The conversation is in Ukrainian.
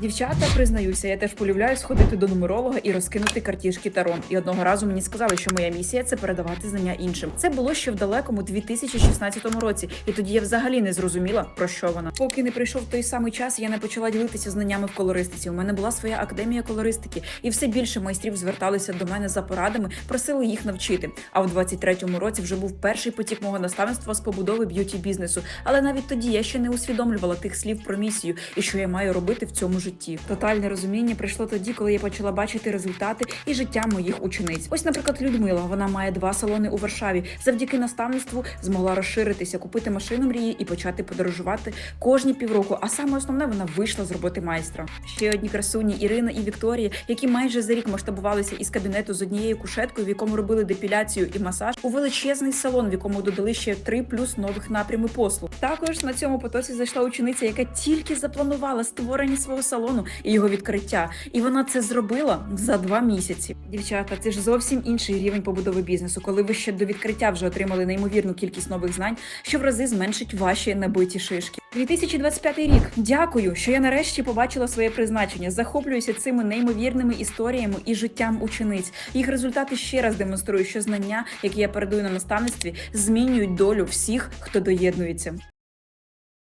Дівчата, признаюся, я теж полюбляю сходити до нумеролога і розкинути картішки Тарон. І одного разу мені сказали, що моя місія це передавати знання іншим. Це було ще в далекому 2016 році, і тоді я взагалі не зрозуміла про що вона. Поки не прийшов той самий час, я не почала ділитися знаннями в колористиці. У мене була своя академія колористики, і все більше майстрів зверталися до мене за порадами, просили їх навчити. А в 23-му році вже був перший потік мого наставництва з побудови б'юті бізнесу. Але навіть тоді я ще не усвідомлювала тих слів про місію і що я маю робити в цьому житті. Тотальне розуміння прийшло тоді, коли я почала бачити результати і життя моїх учениць. Ось, наприклад, Людмила. Вона має два салони у Варшаві. Завдяки наставництву змогла розширитися, купити машину мрії і почати подорожувати кожні півроку. А саме основне вона вийшла з роботи майстра. Ще одні красуні Ірина і Вікторія, які майже за рік масштабувалися із кабінету з однією кушеткою, в якому робили депіляцію і масаж, у величезний салон, в якому додали ще три плюс нових напрями послуг. Також на цьому потоці зайшла учениця, яка тільки запланувала створення свого салону і його відкриття. І вона це зробила за два місяці. Дівчата, це ж зовсім інший рівень побудови бізнесу, коли ви ще до відкриття вже отримали неймовірну кількість нових знань, що в рази зменшить ваші набиті шишки. 2025 рік. Дякую, що я нарешті побачила своє призначення. Захоплююся цими неймовірними історіями і життям учениць. Їх результати ще раз демонструють, що знання, які я передаю на наставництві, змінюють долю всіх, хто доєднується.